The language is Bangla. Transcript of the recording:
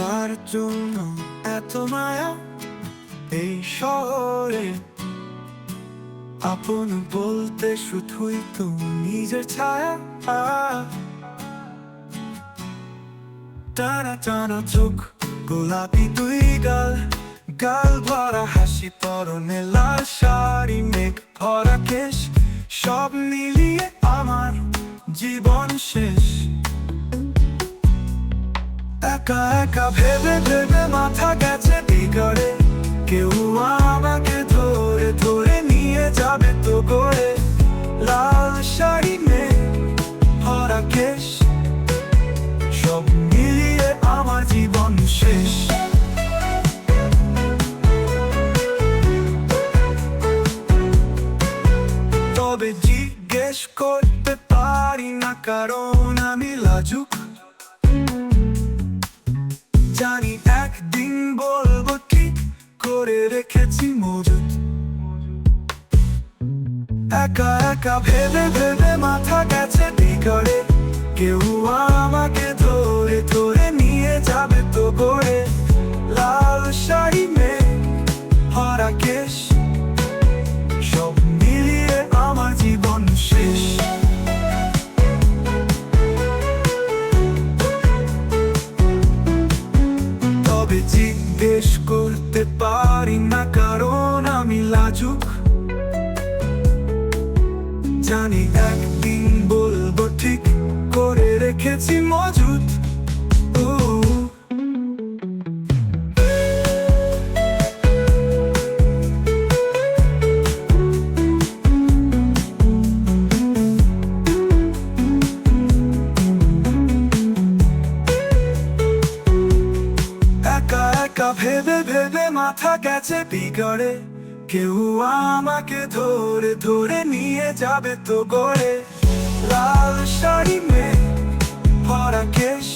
কার জন্য এত মায়া এই শহরে? আপন বলতে শুধুই তো নিজের ছায়া। টানা টানা চোখ, গোলাপি দুই গাল গাল ভরা হাসি, পরনে লাল শাড়ি, মেঘ ভরা কেশ, সব মিলিয়ে আমার জীবন শেষ। একা একা ভেবে ভেবে মাথা গেছে বিগড়ে। কেউ আমাকে ধরে ধরে নিয়ে যাবে তো গড়ে। লাল শাড়ি মেঘ ভরা কেশ। সব মিলিয়ে আমার জীবন শেষ। তবে জিজ্ঞেস করতে পারি না, কারণ আমি লাজুক। জানি একদিন বলব ঠিক করে রেখেছি মজুদ? একা একা ভেবে ভেবে তবে জিজ্ঞেস করতে পারি না, কারণ আমি লাজুক। জানি একদিন বলব ঠিক করে রেখেছি মজুদ। মাথা গেছে বিগড়ে, কেউ আমাকে ধরে ধরে নিয়ে যাবে তো গড়ে। লাল শাড়ি মেয়ে, ভরা কেশ